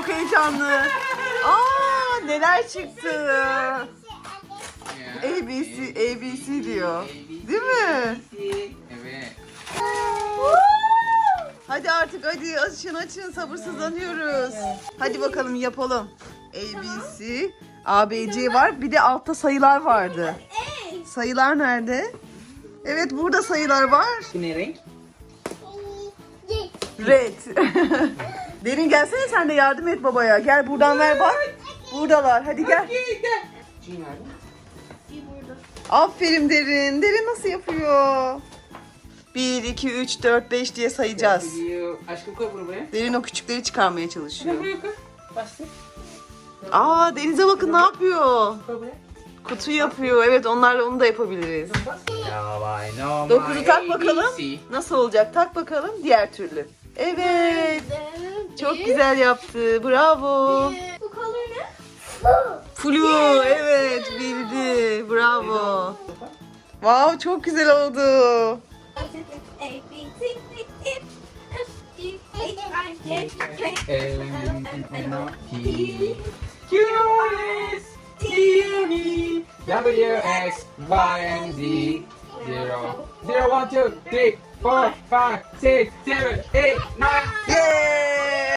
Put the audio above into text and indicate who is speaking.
Speaker 1: çok heyecanlı. Aa neler çıktı. ABC, ABC diyor. Değil mi?
Speaker 2: Evet.
Speaker 1: Hadi artık hadi açın açın sabırsızlanıyoruz. Hadi bakalım yapalım. ABC, ABC var. Bir de altta sayılar vardı. Sayılar nerede? Evet burada sayılar var.
Speaker 2: Bu ne renk?
Speaker 1: Red. Derin gelsene sen de yardım et babaya. Gel buradan ver bak. Buradalar. Hadi gel.
Speaker 2: Nerede?
Speaker 1: Aferin Derin. Derin nasıl yapıyor? 1, 2, 3, 4, 5 diye sayacağız.
Speaker 2: Aşkım koy bunu buraya.
Speaker 1: Derin o küçükleri çıkarmaya çalışıyor.
Speaker 2: Buraya koy. Bastır.
Speaker 1: Aa Deniz'e bakın ne yapıyor?
Speaker 2: Koy buraya.
Speaker 1: Kutu yapıyor. Evet onlarla onu da yapabiliriz. Dokuzu tak bakalım. Nasıl olacak? Tak bakalım diğer türlü. Evet. Çok güzel yaptı. Bravo.
Speaker 3: Bu color ne?
Speaker 1: Flu. Evet bildi. Bravo. Wow çok güzel oldu.
Speaker 3: E,
Speaker 2: W, X, Y, and Z. Zero. Zero, one, two, three, four, five, six, seven, eight, nine,
Speaker 1: Yay!